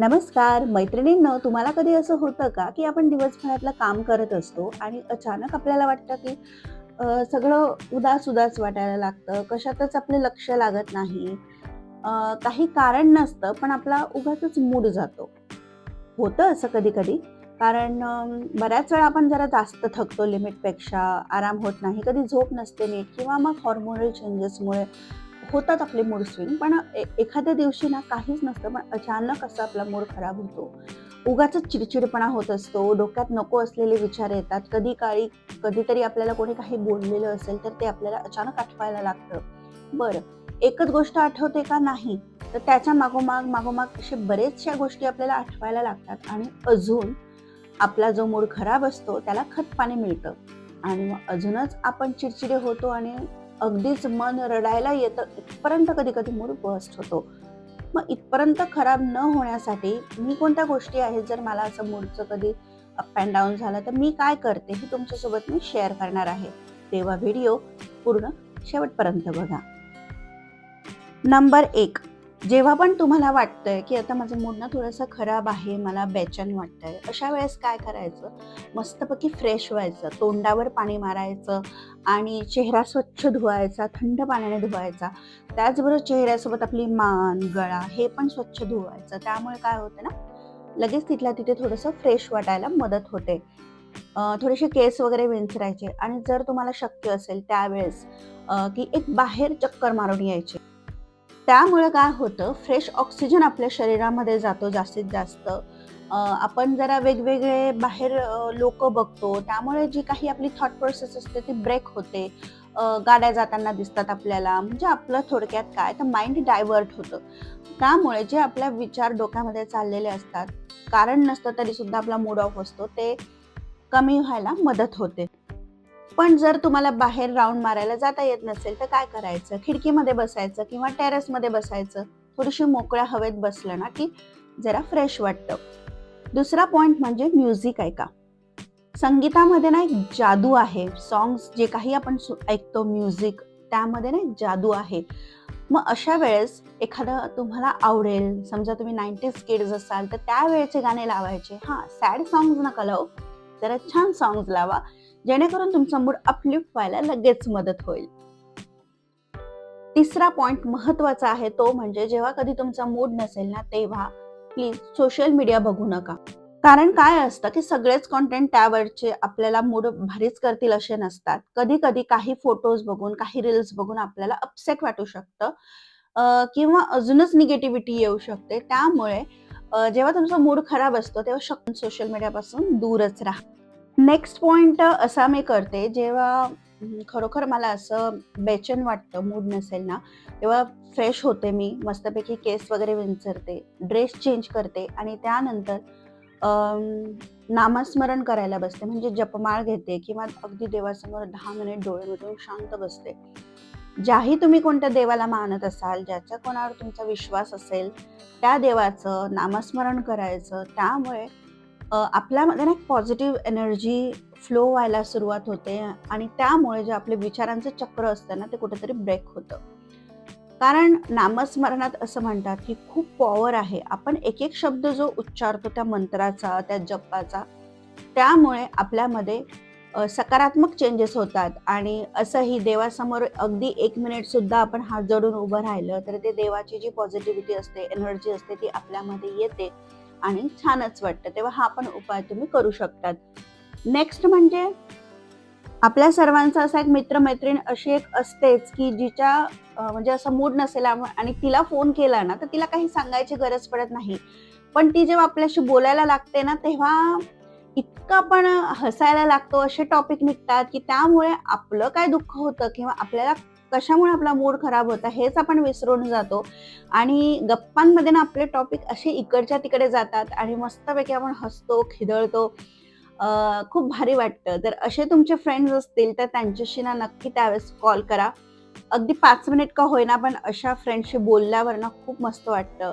नमस्कार मैत्रिणींनो तुम्हाला कधी असं होतं का की आपण दिवसभरातलं काम करत असतो आणि अचानक आपल्याला वाटतं की सगळं उदास उदास वाटायला लागतं कशातच आपलं लक्ष लागत नाही काही कारण नसतं पण आपला उगाच मूड जातो. होतं असं कधी कधी कारण बऱ्याच वेळा आपण जरा जास्त थकतो लिमिटपेक्षा आराम होत नाही कधी झोप नसते नीट किंवा मग हॉर्मोनल चेंजेसमुळे होतात आपले मूड स्विंग पण ए- एखाद्या दिवशी ना काहीच नसतं पण अचानक असा आपला मूड खराब होतो. उगाच चिडचिडपणा होत असतो डोक्यात नको असलेले विचार येतात. कधी काळी कधीतरी आपल्याला कोणी काही बोललेलं असेल तर ते आपल्याला अचानक आठवायला लागतं. बरं एकच गोष्ट आठवते का? नाही. तर त्याच्या मागोमाग मागोमाग असे बरेचशा गोष्टी आपल्याला आठवायला लागतात आणि अजून आपला जो मूड खराब असतो त्याला खत पाणी मिळतं. आणि मग अजूनच आपण चिडचिडे होतो आणि अगदीच मन रडायला येतं. इथपर्यंत कधी कधी मूड बस्ट होतो. मग इथपर्यंत खराब न होण्यासाठी मी कोणत्या गोष्टी आहेत? जर मला असं मूडचं कधी अप अँड डाऊन झालं तर मी काय करते? हे तुमच्यासोबत मी शेअर करणार आहे. तेव्हा व्हिडिओ पूर्ण शेवटपर्यंत बघा. नंबर एक. जेव्हा पण तुम्हाला वाटतंय की आता माझं मूड ना थोडंसं खराब आहे मला बेचन वाटतंय अशा वेळेस काय करायचं? मस्तपैकी फ्रेश व्हायचं तोंडावर पाणी मारायचं आणि चेहरा स्वच्छ धुवायचा थंड पाण्याने धुवायचा. त्याचबरोबर चेहऱ्यासोबत आपली मान गळा हे पण स्वच्छ धुवायचं. त्यामुळे काय होतं ना लगेच तिथल्या तिथे थोडंसं फ्रेश वाटायला मदत होते. थोडेसे केस वगैरे विंचरायचे आणि जर तुम्हाला शक्य असेल त्यावेळेस की एक बाहेर चक्कर मारून यायचे. त्यामुळे काय होतं फ्रेश ऑक्सिजन आपल्या शरीरामध्ये जातो जास्तीत जास्त. आपण जरा वेगवेगळे बाहेर लोक बघतो त्यामुळे जी काही आपली थॉट प्रोसेस असते ती ब्रेक होते. गाड्या जाताना दिसतात आपल्याला म्हणजे आपलं थोडक्यात काय तर माइंड डायव्हर्ट होतं. त्यामुळे जे आपल्या विचार डोक्यामध्ये चाललेले असतात कारण नसतं तरी सुद्धा आपला मूड ऑफ असतो ते कमी व्हायला मदत होते. पण जर तुम्हाला बाहेर राऊंड मारायला जाता येत नसेल तर काय करायचं? खिडकीमध्ये बसायचं किंवा टेरेसमध्ये बसायचं? थोडीशी मोकळ्या हवेत बसलं ना की जरा फ्रेश वाटतं. दुसरा पॉइंट म्हणजे म्युझिक ऐका. संगीतामध्ये ना एक जादू आहे. सॉंग्स जे काही आपण सु- ऐकतो म्युझिक त्यामध्ये ना एक जादू आहे. मग अशा वेळेस एखादं तुम्हाला आवडेल समजा तुम्ही नाईन्टीज किड्स असाल तर त्यावेळेचे गाणे लावायचे. हां सॅड सॉंग्स नका लावू. जरा छान सॉंग्स लावा. जेणेकरून तुमचा मूड अपलिफ्ट व्हायला लगेच मदत होईल. तिसरा पॉइंट महत्त्वाचा आहे तो म्हणजे जेव्हा कधी तुमचा मूड नसेल ना तेव्हा प्लीज सोशल मीडिया बघू नका. कारण काय असतं की सगळेच कॉन्टेंट त्यावरचे आपल्याला मूड भारीच करतील असे नसतात. कधी कधी काही फोटोज बघून काही रील्स बघून आपल्याला अपसेट वाटू शकतं. किंवा अजूनच निगेटिव्हिटी येऊ शकते. त्यामुळे जेव्हा तुमचा मूड खराब असतो तेव्हा शक्य सोशल मीडियापासून दूरच राहा. नेक्स्ट पॉइंट असा मी करते. जेव्हा खरोखर मला असं बेचन वाटतं मूड नसेल ना तेव्हा फ्रेश होते मी. मस्तपैकी केस वगैरे विंचरते ड्रेस चेंज करते आणि त्यानंतर नामस्मरण करायला बसते. म्हणजे जपमाळ घेते किंवा अगदी देवासमोर दहा मिनिट डोळे मिटून शांत बसते. ज्याही तुम्ही कोणत्या देवाला मानत असाल ज्याच्या कोणावर तुमचा विश्वास असेल त्या देवाचं नामस्मरण करायचं. त्यामुळे आपल्यामध्ये ना एक पॉझिटिव्ह एनर्जी फ्लो व्हायला सुरुवात होते आणि त्यामुळे जे आपले विचारांचं चक्र असतं ना ते कुठेतरी ब्रेक होतं. कारण नामस्मरणात असं म्हणतात की खूप पॉवर आहे. आपण एक एक शब्द जो उच्चारतो त्या मंत्राचा त्या जपाचा त्यामुळे आपल्यामध्ये सकारात्मक चेंजेस होतात. आणि असंही देवासमोर अगदी एक मिनिट सुद्धा आपण हात जोडून उभं राहिलं तर ते देवाची जी पॉझिटिव्हिटी असते एनर्जी असते ती आपल्यामध्ये येते. आणि छानच वाटतं. तेव्हा हा पण उपाय तुम्ही करू शकतात. नेक्स्ट म्हणजे आपल्या सर्वांचा असा एक मित्रमैत्रीण अशी एक असतेच की जिच्या म्हणजे असं मूड नसेल आणि तिला फोन केला ना तर तिला काही सांगायची गरज पडत नाही. पण ती जेव्हा आपल्याशी बोलायला लागते ना तेव्हा इतकं आपण हसायला लागतो असे टॉपिक निघतात की त्यामुळे आपलं काय दुःख होतं किंवा आपल्याला कशामुळे आपला मूड खराब होता हेच आपण विसरून जातो. आणि गप्पांमध्ये ना आपले टॉपिक असे इकडच्या तिकडे जातात आणि मस्तपैकी आपण हसतो खिदळतो. खूप भारी वाटतं. तर असे तुमचे फ्रेंड्स असतील तर त्यांच्याशी ना नक्की त्यावेळेस कॉल करा. अगदी पाच मिनिट का होईना पण अशा फ्रेंडशी बोलल्यावर ना खूप मस्त वाटतं.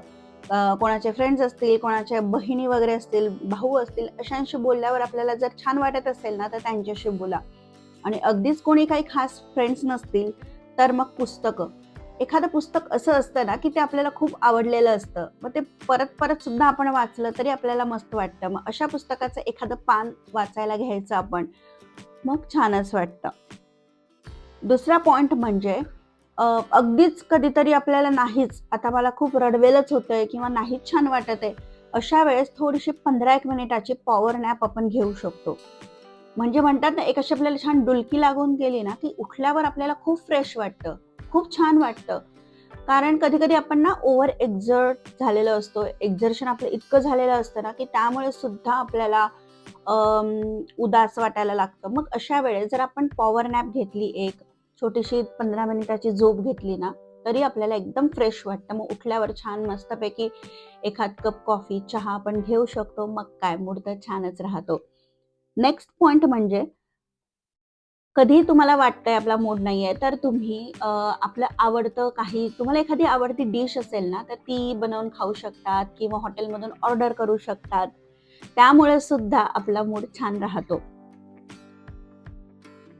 कोणाचे फ्रेंड्स असतील कोणाच्या बहिणी वगैरे असतील भाऊ असतील अशांशी बोलल्यावर आपल्याला जर छान वाटत असेल ना तर त्यांच्याशी बोला. आणि अगदीच कोणी काही खास फ्रेंड्स नसतील तर मग पुस्तकं. एखादं पुस्तक असं असतं ना की ते आपल्याला खूप आवडलेलं असतं. मग ते परत परत सुद्धा आपण वाचलं तरी आपल्याला मस्त वाटतं. मग अशा पुस्तकाचं एखादं पान वाचायला घ्यायचं आपण मग छानच वाटतं. दुसरा पॉइंट म्हणजे अगदीच कधीतरी आपल्याला नाहीच आता मला खूप रडवेलच होतंय किंवा नाहीच छान वाटत आहे अशा वेळेस थोडीशी पंधरा एक मिनिटाची पॉवर नॅप आपण घेऊ शकतो. म्हणजे म्हणतात ना एक अशी आपल्याला छान डुलकी लागून गेली ना की उठल्यावर आपल्याला खूप फ्रेश वाटतं खूप छान वाटतं. कारण कधी कधी आपण ना ओव्हर एक्झर्ट झालेलं असतो एक्झर्शन आपलं इतकं झालेलं असतं ना की त्यामुळे सुद्धा आपल्याला उदास वाटायला लागतं. मग अशा वेळेस जर आपण पॉवर नॅप घेतली एक छोटीशी पंधरा मिनिटाची झोप घेतली ना तरी आपल्याला एकदम फ्रेश वाटतं. मग उठल्यावर छान मस्तपैकी एखाद कप कॉफी चहा आपण घेऊ शकतो. मग काय? मूड तर छानच राहतो. नेक्स्ट पॉइंट म्हणजे कधी तुम्हाला वाटतंय आपला मूड नाहीये तर तुम्ही आपलं आवडतं काही तुम्हाला एखादी आवडती डिश असेल ना तर ती बनवून खाऊ शकतात किंवा हॉटेलमधून ऑर्डर करू शकतात. त्यामुळे सुद्धा आपला मूड छान राहतो.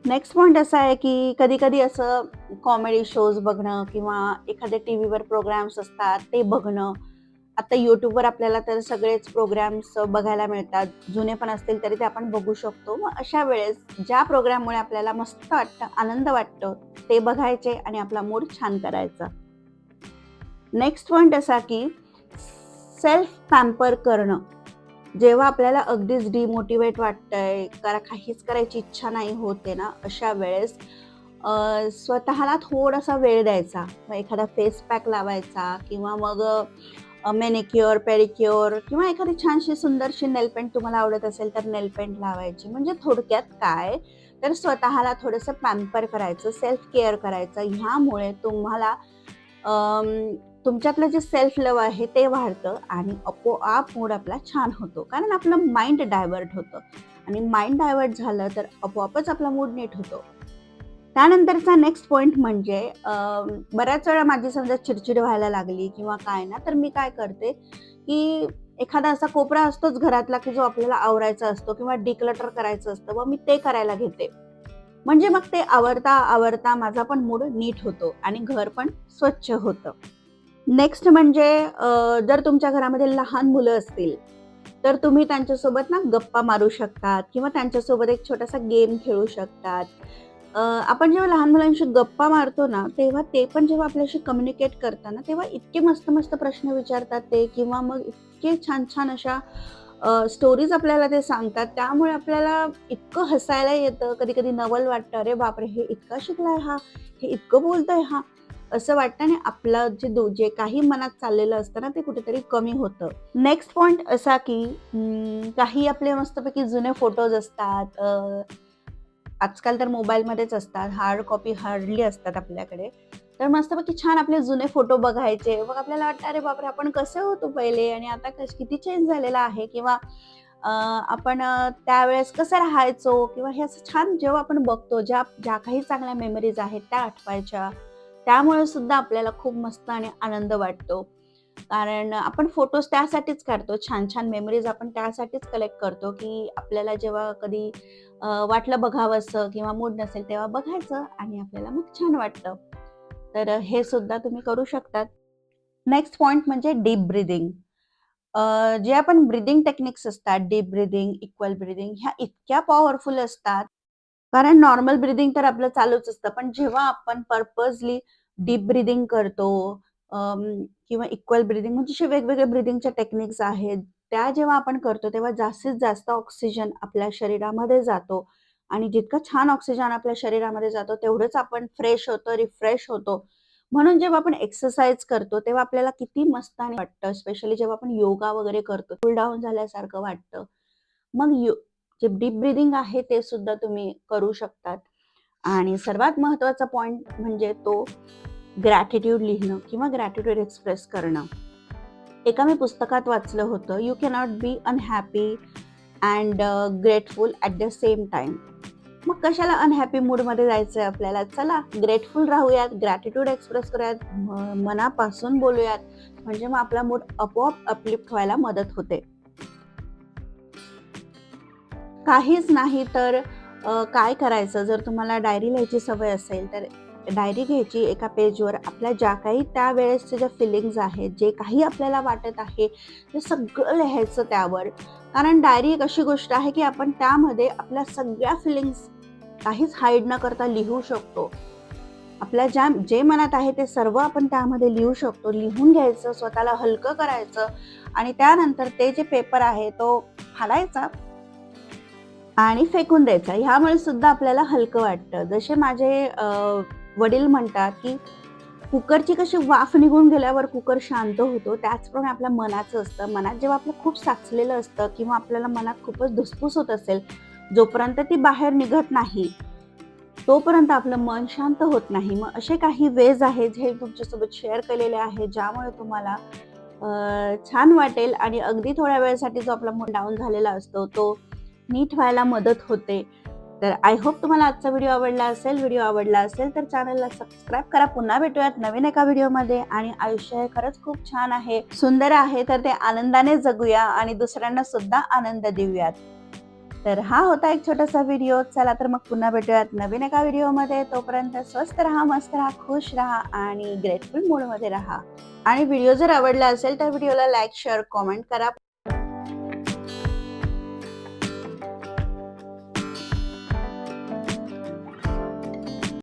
नेक्स्ट पॉइंट असा आहे की कधी कधी असं कॉमेडी शोज बघणं किंवा एखादे टी व्हीवर प्रोग्राम्स असतात ते बघणं आता यूट्यूबवर आपल्याला तर सगळेच प्रोग्राम्स बघायला मिळतात. जुने पण असतील तरी ते आपण बघू शकतो. मग अशा वेळेस ज्या प्रोग्राममुळे आपल्याला मस्त वाटतं आनंद वाटतो ते बघायचे आणि आपला मूड छान करायचा. नेक्स्ट पॉइंट असा की सेल्फ पॅम्पर करणं. जेव्हा आपल्याला अगदीच डिमोटिवेट वाटतंय कारण काहीच करायची इच्छा नाही होते ना अशा वेळेस स्वतःला थोडासा वेळ द्यायचा. मग एखादा फेस पॅक लावायचा किंवा मग मेनिक्युअर पेडिक्युअर किंवा एखादी छानशी सुंदरशी नेलपेंट तुम्हाला आवडत असेल तर नेलपेंट लावायची. म्हणजे थोडक्यात काय? तर स्वतःला थोडंसं पॅम्पर करायचं सेल्फ केअर करायचं. ह्यामुळे तुम्हाला तुमच्यातलं जे सेल्फ लव आहे ते वाढतं आणि आपोआप मूड आपला छान होतो. कारण आपलं माइंड डायव्हर्ट होतं. आणि माइंड डायव्हर्ट झालं तर आपोआपच आपला मूड नीट होतो. त्यानंतरचा नेक्स्ट पॉईंट म्हणजे बऱ्याच वेळा माझी समजा चिडचिड व्हायला लागली किंवा काय ना तर मी काय करते की एखादा असा कोपरा असतोच घरातला की जो आपल्याला आवरायचा असतो किंवा डिक्लटर करायचं असतं व मी ते करायला घेते. म्हणजे मग ते आवरता आवरता माझा पण मूड नीट होतो आणि घर पण स्वच्छ होतं. नेक्स्ट म्हणजे जर तुमच्या घरामध्ये लहान मुलं असतील तर तुम्ही त्यांच्यासोबत ना गप्पा मारू शकतात किंवा त्यांच्यासोबत एक छोटासा गेम खेळू शकतात. आपण जेव्हा लहान मुलांशी गप्पा मारतो ना तेव्हा ते पण जेव्हा आपल्याशी कम्युनिकेट करताना तेव्हा इतके मस्त मस्त प्रश्न विचारतात ते किंवा मग इतके छान छान अशा स्टोरीज आपल्याला ते सांगतात. त्यामुळे आपल्याला इतकं हसायला येतं. कधी कधी नवल वाटतं अरे बापरे हे इतका शिकलाय हा हे इतकं बोलतोय हा. असं वाटतं आणि आपलं जे दो जे काही मनात चाललेलं असतं ना ते कुठेतरी कमी होतं. नेक्स्ट पॉइंट असा की काही आपले मस्तपैकी जुने फोटोज असतात. आजकाल तर मोबाईलमध्येच असतात. हार्ड कॉपी हार्डली असतात आपल्याकडे. तर मस्तपैकी छान आपले जुने फोटो बघायचे. मग आपल्याला वाटतं अरे बापरे आपण कसे होतो पहिले? आणि आता कस किती चेंज झालेला आहे? किंवा आपण त्यावेळेस कसं राहायचो? किंवा हे असं छान जेव्हा आपण बघतो ज्या ज्या काही चांगल्या मेमरीज आहेत त्या आठवायच्या. त्यामुळे सुद्धा आपल्याला खूप मस्त आणि आनंद वाटतो. कारण आपण फोटोज त्यासाठीच काढतो. छान छान मेमरीज आपण त्यासाठीच कलेक्ट करतो की आपल्याला जेव्हा कधी वाटलं बघावंसं किंवा मूड नसेल तेव्हा बघायचं आणि आपल्याला मग छान वाटतं. तर हे सुद्धा तुम्ही करू शकतात. नेक्स्ट पॉइंट म्हणजे डीप ब्रिदिंग जे आपण ब्रिदिंग टेक्निक्स असतात डीप ब्रिदिंग इक्वल ब्रिदिंग ह्या इतक्या पॉवरफुल असतात. कारण नॉर्मल ब्रिदिंग तर आपलं चालूच असतं. पण जेव्हा आपण पर्पजली डीप ब्रिदिंग करतो किंवा इक्वल ब्रिदिंग म्हणजे असे वेगवेगळे ब्रिदिंगच्या टेक्निक्स आहेत. त्या जेव्हा आपण करतो तेव्हा जास्तीत जास्त ऑक्सिजन आपल्या शरीरामध्ये जातो. आणि जितकं छान ऑक्सिजन आपल्या शरीरामध्ये जातो तेवढंच आपण फ्रेश होतो रिफ्रेश होतो. म्हणून जेव्हा आपण एक्सरसाइज करतो तेव्हा आपल्याला किती मस्त आणि वाटतं. स्पेशली जेव्हा आपण योगा वगैरे करतो कूल डाऊन झाल्यासारखं वाटतं. मग यो जे डीप ब्रिदिंग आहे ते सुद्धा तुम्ही करू शकतात. आणि सर्वात महत्त्वाचा पॉइंट म्हणजे तो ग्रॅटिट्यूड लिहिणं किंवा ग्रॅटिट्यूड एक्सप्रेस करणं. एका मी पुस्तकात वाचलं होतं you cannot be unhappy and grateful at the same time मग कशाला अनहॅपी मूडमध्ये जायचं आहे आपल्याला? चला ग्रेटफुल राहूयात ग्रॅटिट्यूड एक्सप्रेस करूयात मनापासून बोलूयात. म्हणजे मग आपला मूड आपोआप अपलिफ्ट व्हायला मदत होते. काहीच नाही तर काय करायचं? जर तुम्हाला डायरी लिहायची सवय असेल तर डायरी घ्यायची एका पेजवर. आपल्या ज्या काही त्यावेळेसचे ज्या फिलिंग्ज आहेत जे काही आपल्याला वाटत आहे ते सगळं लिहायचं त्यावर. कारण डायरी एक अशी गोष्ट आहे की आपण त्यामध्ये आपल्या सगळ्या फिलिंग्स काहीच हाईड न करता लिहू शकतो. आपल्या ज्या जे मनात आहे ते सर्व आपण त्यामध्ये लिहू शकतो. लिहून घ्यायचं स्वतःला हलकं करायचं आणि त्यानंतर ते जे पेपर आहे तो फाडायचा आणि फेकून द्यायचा. ह्यामुळे सुद्धा आपल्याला हलकं वाटतं. जसे माझे वडील म्हणतात की कुकरची कशी वाफ निघून गेल्यावर कुकर शांत होतो त्याचप्रमाणे आपल्या मनाचं असतं. मनात जेव्हा आपलं खूप साचलेलं असतं किंवा आपल्याला मनात खूपच धुसफूस होत असेल जोपर्यंत ती बाहेर निघत नाही तोपर्यंत आपलं मन शांत होत नाही. मग असे काही वेज आहेत जे तुमच्यासोबत शेअर केलेले आहेत ज्यामुळे तुम्हाला छान वाटेल आणि अगदी थोड्या वेळेसाठी जो आपला मूड डाऊन झालेला असतो तो नीट व्हायला मदत होते. तर आय होप तुम्हाला आजचा व्हिडिओ आवडला असेल व्हिडिओ आवडला असेल तर चॅनलला सबस्क्राईब करा. पुन्हा भेटूयात नवीन एका व्हिडिओमध्ये आणि आयुष्य हे खरंच खूप छान आहे. सुंदर आहे तर ते आनंदाने जगूया आणि दुसऱ्यांना सुद्धा आनंद देऊयात. तर हा होता एक छोटासा व्हिडिओ चला तर मग पुन्हा भेटूयात नवीन एका व्हिडिओमध्ये तोपर्यंत स्वस्त राहा मस्त राहा खुश राहा आणि ग्रेटफुल मूडमध्ये राहा. आणि व्हिडिओ जर आवडला असेल तर व्हिडिओला लाईक शेअर कॉमेंट करा.